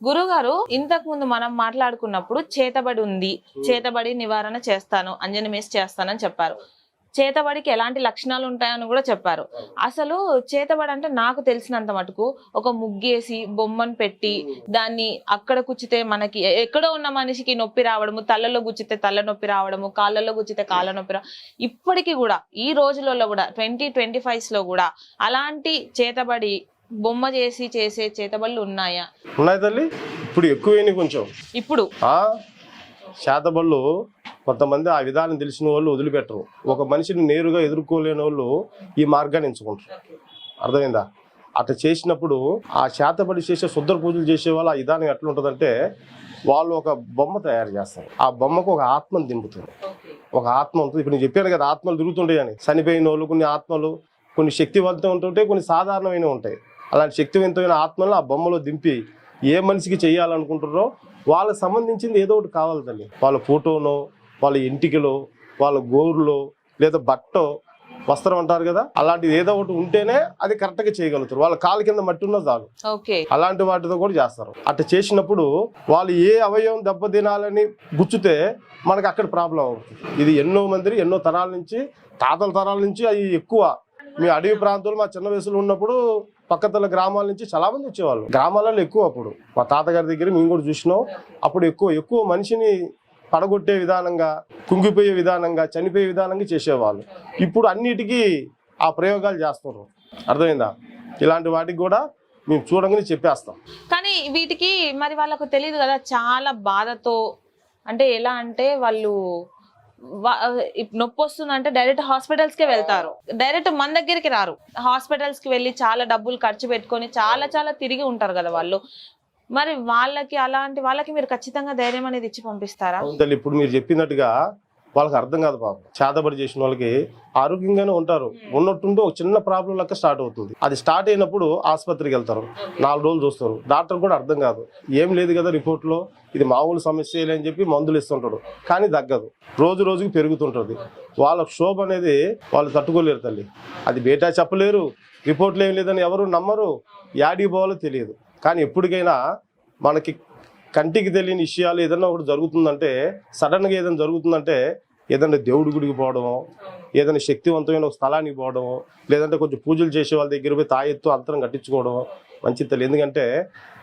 గురుగారు ఇంతకు ముందు మనం మాట్లాడుకున్నప్పుడు చేతబడి ఉంది చేతబడి నివారణ చేస్తాను అంజని మేస్ చేస్తానని చెప్పారు. చేతబడికి ఎలాంటి లక్షణాలు ఉంటాయని కూడా చెప్పారు. అసలు చేతబడి అంటే నాకు తెలిసినంత మటుకు ఒక ముగ్గేసి బొమ్మను పెట్టి దాన్ని అక్కడ కుచ్చితే మనకి ఎక్కడో ఉన్న మనిషికి నొప్పి రావడము తలలో గుచ్చితే తల నొప్పి రావడము కాళ్ళలో గుచ్చితే కాళ్ళ నొప్పి రా ఇప్పటికీ కూడా ఈ రోజులలో కూడా ట్వంటీ ట్వంటీ లో కూడా అలాంటి చేతబడి బొమ్మ చేసి చేసే చేతబడులు ఉన్నాయా? ఉన్నాయి తల్లి. ఇప్పుడు ఎక్కువైనాయి కొంచెం? ఇప్పుడు? ఆ శాతబళ్ళు కొంతమంది ఆ విధానం తెలిసిన వాళ్ళు వదిలిపెట్టరు. ఒక మనిషిని నేరుగా ఎదుర్కోలేని వాళ్ళు ఈ మార్గాన్ని ఎంచుకుంటారు. అర్థమైందా? అట్లా చేసినప్పుడు ఆ శాతబడి చేసే శుద్ధ పూజలు చేసే వాళ్ళు ఆ విధానం ఎట్లా ఉంటుందంటే వాళ్ళు ఒక బొమ్మ తయారు చేస్తారు. ఆ బొమ్మకు ఒక ఆత్మను దింపుతుంది. ఒక ఆత్మ ఉంటుంది. ఇప్పుడు నేను చెప్పాను కదా ఆత్మలు తిరుగుతుంటాయి అని. చనిపోయిన వాళ్ళు కొన్ని ఆత్మలు కొన్ని శక్తివంతం ఉంటుంటాయి కొన్ని సాధారణమైనవి ఉంటాయి. అలాంటి శక్తివంతమైన ఆత్మలను ఆ బొమ్మలో దింపి ఏ మనిషికి చేయాలనుకుంటారో వాళ్ళకి సంబంధించింది ఏదో ఒకటి కావాలి తల్లి. వాళ్ళ ఫోటోనో వాళ్ళ ఇంటికలో వాళ్ళ గోరులో లేదా బట్టో వస్త్రం అంటారు కదా అలాంటిది ఏదో ఒకటి ఉంటేనే అది కరెక్ట్గా చేయగలుగుతారు. వాళ్ళ కాలు కింద మట్టి ఉన్న చాలు అలాంటి వాటితో కూడా చేస్తారు. అట్లా చేసినప్పుడు వాళ్ళు ఏ అవయవం దెబ్బతినాలని గుచ్చితే మనకు అక్కడ ప్రాబ్లం అవుతుంది. ఇది ఎన్నో మంది ఎన్నో తరాల నుంచి తాతల తరాల నుంచి అవి ఎక్కువ. మీ అడవి ప్రాంతంలో మా చిన్న వయసులో ఉన్నప్పుడు పక్కతల గ్రామాల నుంచి చాలా మంది వచ్చేవాళ్ళు. గ్రామాలలో ఎక్కువ అప్పుడు. మా తాతగారి దగ్గర మేము కూడా చూసినాం. అప్పుడు ఎక్కువ ఎక్కువ మనిషిని పడగొట్టే విధానంగా కుంగిపోయే విధానంగా చనిపోయే విధానంగా చేసేవాళ్ళు. ఇప్పుడు అన్నిటికీ ఆ ప్రయోగాలు చేస్తున్నారు. అర్థమైందా? ఇలాంటి వాటికి కూడా మేము చూడంగానే చెప్పేస్తాం. కానీ వీటికి మరి వాళ్ళకు తెలియదు కదా చాలా బాధతో అంటే ఎలా అంటే వాళ్ళు నొప్పి వస్తుందంటే డైరెక్ట్ హాస్పిటల్స్ కే వెళ్తారు. డైరెక్ట్ మన దగ్గరికి రారు. హాస్పిటల్స్కి వెళ్ళి చాలా డబ్బులు ఖర్చు పెట్టుకొని చాలా చాలా తిరిగి ఉంటారు కదా వాళ్ళు. మరి వాళ్ళకి అలాంటి వాళ్ళకి మీరు ఖచ్చితంగా ధైర్యం అనేది ఇచ్చి పంపిస్తారా? ఇప్పుడు మీరు చెప్పినట్టుగా వాళ్ళకి అర్థం కాదు పాపం. చేతబడి చేసిన వాళ్ళకి ఆరోగ్యంగానే ఉంటారు. ఉన్నట్టుండి ఒక చిన్న ప్రాబ్లం లెక్క స్టార్ట్ అవుతుంది. అది స్టార్ట్ అయినప్పుడు ఆసుపత్రికి వెళ్తారు. నాలుగు రోజులు చూస్తారు. డాక్టర్ కూడా అర్థం కాదు. ఏం లేదు కదా రిపోర్ట్లో ఇది మామూలు సమస్య అని చెప్పి మందులు ఇస్తుంటాడు. కానీ తగ్గదు. రోజు రోజుకి పెరుగుతుంటుంది. వాళ్ళ క్షోభ అనేది వాళ్ళు తట్టుకోలేరు తల్లి. అది బేటా చెప్పలేరు. రిపోర్ట్లు ఏం లేదని ఎవరు నమ్మరు. యాడికి పోవాలో తెలియదు. కానీ ఎప్పటికైనా మనకి కంటికి తెలియని విషయాలు ఏదైనా ఒకటి జరుగుతుందంటే సడన్గా ఏదైనా జరుగుతుందంటే ఏదైనా దేవుడి గుడికి పోవడమో ఏదైనా శక్తివంతమైన ఒక స్థలానికి పోవడమో లేదంటే కొంచెం పూజలు చేసే వాళ్ళ దగ్గర పోయి తాయెత్తు అంతరం కట్టించుకోవడమో మంచిది తెలియదు ఎందుకంటే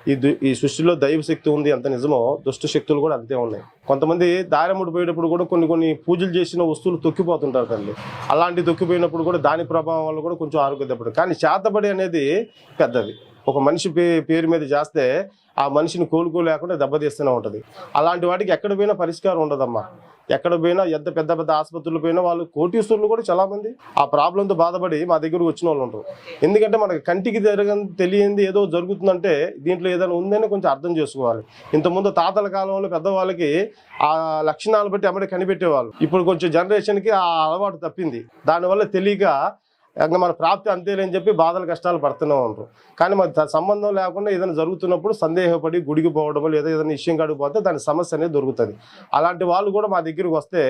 ఈ దు- ఈ సృష్టిలో దైవ శక్తి ఉంది ఎంత నిజమో దుష్ట శక్తులు కూడా అంతే ఉన్నాయి. కొంతమంది దారముడు పోయేటప్పుడు కూడా కొన్ని కొన్ని పూజలు చేసిన వస్తువులు తొక్కిపోతుంటారు తల్లి. అలాంటి తొక్కిపోయినప్పుడు కూడా దాని ప్రభావం వల్ల కూడా కొంచెం ఆరోగ్య దెబ్బడు కానీ చేతబడి అనేది పెద్దది. ఒక మనిషి పే పేరు మీద చేస్తే ఆ మనిషిని కోలుకోలేకుండా దెబ్బతీస్తూనే ఉంటుంది. అలాంటి వాటికి ఎక్కడ పోయినా పరిష్కారం ఉండదమ్మా. ఎక్కడ పోయినా ఎంత పెద్ద పెద్ద ఆసుపత్రులు పోయినా వాళ్ళు కోటీశ్వరులు కూడా చాలామంది ఆ ప్రాబ్లంతో బాధపడి మా దగ్గరకు వచ్చిన వాళ్ళు ఉంటారు. ఎందుకంటే మనకి కంటికి జరగని తెలియంది ఏదో జరుగుతుందంటే దీంట్లో ఏదైనా ఉందని కొంచెం అర్థం చేసుకోవాలి. ఇంతకుముందు తాతల కాలంలో పెద్దవాళ్ళకి ఆ లక్షణాలు బట్టి అమ్మడి కనిపెట్టేవాళ్ళు. ఇప్పుడు కొంచెం జనరేషన్కి ఆ అలవాటు తప్పింది. దానివల్ల తెలియక ఇంకా మన ప్రాప్తి అంతేలేని చెప్పి బాధలు కష్టాలు పడుతూనే ఉంటారు. కానీ మరి సంబంధం లేకుండా ఏదైనా జరుగుతున్నప్పుడు సందేహపడి గుడికి పోవడం లేదా ఏదైనా విషయం కడిగిపోతే దాని సమస్య అనేది దొరుకుతుంది. అలాంటి వాళ్ళు కూడా మా దగ్గరికి వస్తే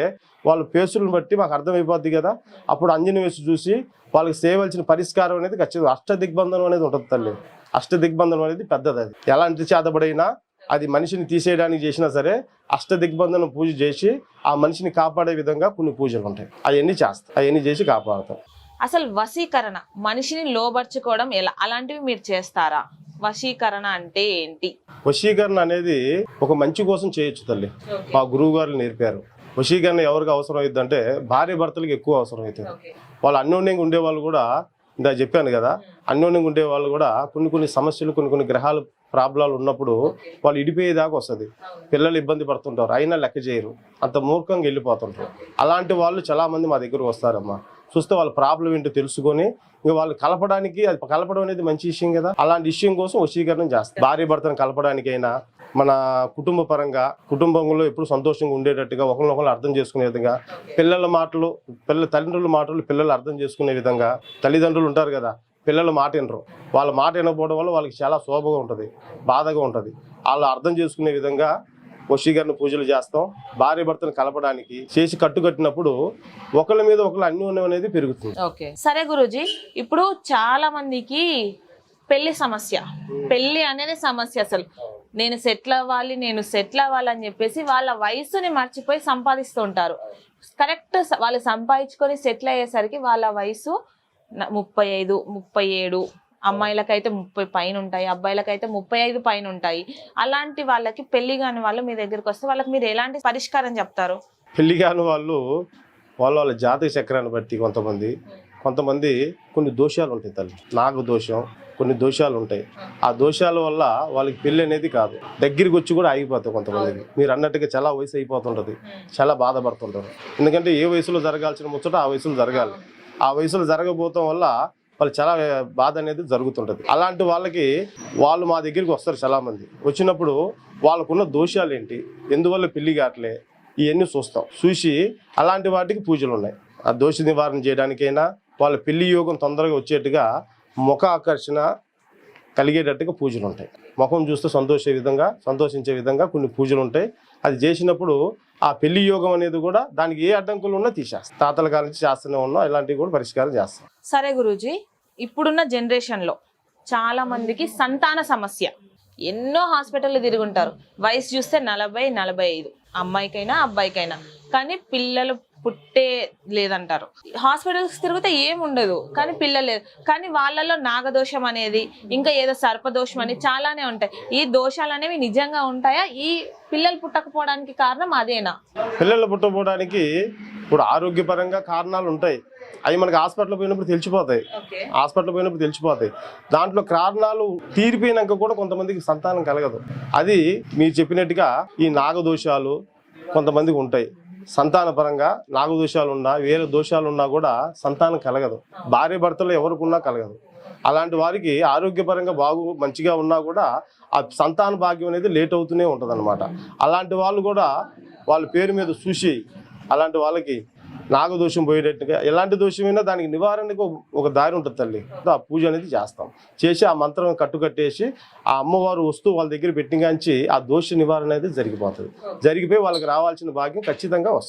వాళ్ళ పేసులను బట్టి మాకు అర్థమైపోద్ది కదా. అప్పుడు అంజని వేసి చూసి వాళ్ళకి చేయవలసిన పరిష్కారం అనేది ఖచ్చితంగా అష్ట దిగ్బంధనం అనేది ఉంటుంది తల్లి. అష్ట దిగ్బంధనం అనేది పెద్దది అది. ఎలాంటి చేతబడైనా అది మనిషిని తీసేయడానికి చేసినా సరే అష్ట దిగ్బంధనం పూజ చేసి ఆ మనిషిని కాపాడే విధంగా కొన్ని పూజలు ఉంటాయి. అవన్నీ చేస్తాం అవన్నీ చేసి కాపాడుతాం. అసలు వశీకరణ మనిషిని లోబర్చుకోవడం ఎలా? అలాంటివి మీరు చేస్తారా? వశీకరణ అంటే ఏంటి? వశీకరణ అనేది ఒక మంచి కోసం చేయొచ్చు తల్లి. మా గురువు గారు నేర్పారు. వశీకరణ ఎవరికి అవసరం అవుతుందంటే భార్య భర్తలకు ఎక్కువ అవసరం అవుతుంది. వాళ్ళు అన్యోన్యంగా ఉండేవాళ్ళు కూడా ఇందా చెప్పాను కదా అన్యోన్యంగా ఉండే వాళ్ళు కూడా కొన్ని కొన్ని సమస్యలు కొన్ని కొన్ని గ్రహాలు ప్రాబ్లాలు ఉన్నప్పుడు వాళ్ళు ఇడిపోయేదాకా వస్తుంది. పిల్లలు ఇబ్బంది పడుతుంటారు. అయినా లెక్క చేయరు. అంత మూర్ఖంగా వెళ్ళిపోతుంటారు. అలాంటి వాళ్ళు చాలా మంది మా దగ్గరకు వస్తారమ్మా. చూస్తే వాళ్ళ ప్రాబ్లం ఏంటో తెలుసుకొని ఇంకా వాళ్ళు కలపడానికి అది కలపడం అనేది మంచి విషయం కదా. అలాంటి విషయం కోసం వశీకరణం చేస్తారు. భార్య భర్తను కలపడానికైనా మన కుటుంబ పరంగా కుటుంబంలో ఎప్పుడు సంతోషంగా ఉండేటట్టుగా ఒకరినొకరు అర్థం చేసుకునే విధంగా పిల్లల మాటలు పిల్లల తల్లిదండ్రుల మాటలు పిల్లలు అర్థం చేసుకునే విధంగా తల్లిదండ్రులు ఉంటారు కదా పిల్లలు మాట వినరు. వాళ్ళ మాట వినకపోవడం వల్ల వాళ్ళకి చాలా శోభగా ఉంటుంది బాధగా ఉంటుంది. వాళ్ళు అర్థం చేసుకునే విధంగా వశీకరణ పూజలు చేస్తాం. భార్య భర్తను కలపడానికి చేసి కట్టుకట్టినప్పుడు ఒకళ్ళ మీద ఒకళ్ళ అన్యోన్యం అనేది పెరుగుతుంది. ఓకే. సరే గురూజీ ఇప్పుడు చాలా మందికి పెళ్ళి సమస్య. పెళ్ళి అనేది సమస్య అసలు. నేను సెటిల్ అవ్వాలి నేను సెటిల్ అవ్వాలి అని చెప్పేసి వాళ్ళ వయసుని మర్చిపోయి సంపాదిస్తూ ఉంటారు. కరెక్ట్ వాళ్ళు సంపాదించుకొని సెటిల్ అయ్యేసరికి వాళ్ళ వయసు ముప్పై ఐదు ముప్పై ఏడు అమ్మాయిలకైతే ముప్పై పైన ఉంటాయి అబ్బాయిలకైతే ముప్పై ఐదు పైన ఉంటాయి అలాంటి వాళ్ళకి పెళ్ళి కాని వాళ్ళు మీ దగ్గరికి వస్తే వాళ్ళకి మీరు ఎలాంటి పరిష్కారం చెప్తారు? పెళ్ళి కాని వాళ్ళు వాళ్ళ వాళ్ళ జాతక చక్రాన్ని బట్టి కొంతమంది కొంతమంది కొన్ని దోషాలు ఉంటాయి తల్లి. నాకు దోషం కొన్ని దోషాలు ఉంటాయి. ఆ దోషాల వల్ల వాళ్ళకి పెళ్ళి అనేది కాదు. దగ్గరికి వచ్చి కూడా ఆగిపోతాయి కొంతమందికి మీరు అన్నట్టుగా చాలా వయసు అయిపోతుంటది. చాలా బాధపడుతుంటారు. ఎందుకంటే ఏ వయసులో జరగాల్సిన ముచ్చట ఆ వయసులో జరగాలి. ఆ వయసులో జరగబోతాం వల్ల వాళ్ళు చాలా బాధ అనేది జరుగుతుంటది. అలాంటి వాళ్ళకి వాళ్ళు మా దగ్గరికి వస్తారు చాలా మంది. వచ్చినప్పుడు వాళ్ళకున్న దోషాలు ఏంటి? ఎందువల్ల పెళ్ళి కావట్లే? ఇవన్నీ చూస్తాం. చూసి అలాంటి వాటికి పూజలు ఉన్నాయి. ఆ దోష నివారణ చేయడానికైనా వాళ్ళ పెళ్ళి యోగం తొందరగా వచ్చేట్టుగా ముఖ ఆకర్షణ కలిగేటట్టుగా పూజలు ఉంటాయి ముఖం చూస్తే సంతోషే విధంగా సంతోషించే విధంగా కొన్ని పూజలు ఉంటాయి అది చేసినప్పుడు ఆ పెళ్ళి యోగం అనేది కూడా దానికి ఏ అడ్డంకులు ఉన్నా తీసేస్తాం. తాతల కాలం నుంచి చేస్తూనే ఉన్నాం ఇలాంటివి కూడా పరిష్కారం చేస్తాం. సరే గురూజీ ఇప్పుడున్న జనరేషన్లో చాలా మందికి సంతాన సమస్య. ఎన్నో హాస్పిటల్ తిరుగుంటారు వయసు చూస్తే నలభై నలభై ఐదు. అమ్మాయికైనా అబ్బాయికైనా. కానీ పిల్లలు పుట్టే లేదంటారు. హాస్పిటల్స్ తిరిగితే ఏం ఉండదు. కానీ పిల్లలు లేదు. కానీ వాళ్ళలో నాగదోషం అనేది ఇంకా ఏదో సర్పదోషం అని చాలానే ఉంటాయి. ఈ దోషాలు అనేవి నిజంగా ఉంటాయా? ఈ పిల్లలు పుట్టకపోవడానికి కారణం అదేనా? పిల్లలు పుట్టకపోవడానికి ఇప్పుడు ఆరోగ్యపరంగా కారణాలు ఉంటాయి. అవి మనకి హాస్పిటల్ పోయినప్పుడు తెలిసిపోతాయి. హాస్పిటల్ పోయినప్పుడు తెలిసిపోతాయి. దాంట్లో కారణాలు తీరిపోయినాక కూడా కొంతమందికి సంతానం కలగదు. అది మీరు చెప్పినట్టుగా ఈ నాగదోషాలు కొంతమందికి ఉంటాయి. సంతాన పరంగా నాగదోషాలు ఉన్నా వేరే దోషాలు ఉన్నా కూడా సంతానం కలగదు. భార్య భర్తలు ఎవరికి ఉన్నా కలగదు. అలాంటి వారికి ఆరోగ్యపరంగా బాగు మంచిగా ఉన్నా కూడా ఆ సంతాన భాగ్యం అనేది లేట్ అవుతూనే ఉంటుంది అలాంటి వాళ్ళు కూడా వాళ్ళ పేరు మీద చూసి అలాంటి వాళ్ళకి నాగదోషం పోయేటట్టుగా ఎలాంటి దోషమైనా దానికి నివారణకు ఒక- దారి ఉంటుంది తల్లి. ఆ పూజ అనేది చేస్తాం. చేసి ఆ మంత్రం కట్టుకట్టేసి ఆ అమ్మవారు వస్తూ వాళ్ళ దగ్గర పెట్టిగాంచి ఆ దోష నివారణ అనేది జరిగిపోతుంది. జరిగిపోయి వాళ్ళకి రావాల్సిన భాగ్యం ఖచ్చితంగా వస్తుంది.